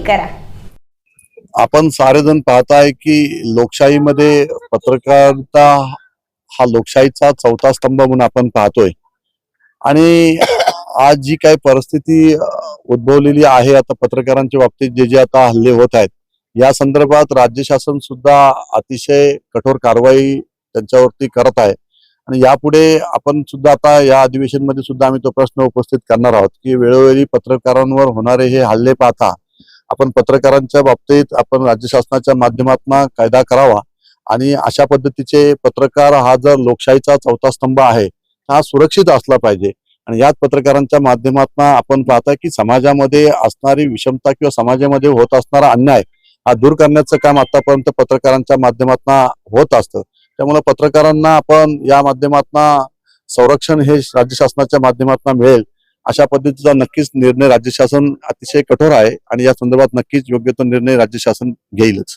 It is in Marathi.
क्लिक करा. आपण सारेजण पाहताय की लोकशाहीमध्ये पत्रकारिता हा लोकशाहीचा चौथा स्तंभ म्हणून आपण पाहतोय. आणि आज जी काही परिस्थिती उद्भवलेली आहे आता पत्रकारांच्या बाबतीत जे जे आता हल्ले होत आहेत या संदर्भात राज्य शासन सुद्धा अतिशय कठोर कारवाई त्यांच्यावरती करत आहे. आणि यापुढे आपण सुद्धा आता या अधिवेशनमध्ये सुद्धा आम्ही तो प्रश्न उपस्थित करणार आहोत की वेळोवेळी पत्रकारांवर होणारे हे हल्ले पाहता आपण पत्रकारांच्या बाबतीत आपण राज्य शासनाच्या माध्यमातून कायदा करावा. आणि अशा पद्धतीचे पत्रकार हा जर लोकशाहीचा चौथा स्तंभ आहे हा सुरक्षित असला पाहिजे. आणि याच पत्रकारांच्या माध्यमातून आपण पाहता की समाजामध्ये असणारी विषमता किंवा समाजामध्ये होत असणारा अन्याय हा दूर करण्याचं काम आतापर्यंत पत्रकारांच्या माध्यमातून होत असतं. त्यामुळे पत्रकारांना आपण या माध्यमातून संरक्षण हे राज्य शासनाच्या माध्यमातून मिळेल. अशा पद्धतीचा नक्कीच निर्णय राज्य शासन अतिशय कठोर आहे आणि या संदर्भात नक्कीच योग्य तो निर्णय राज्य शासन घेईलच.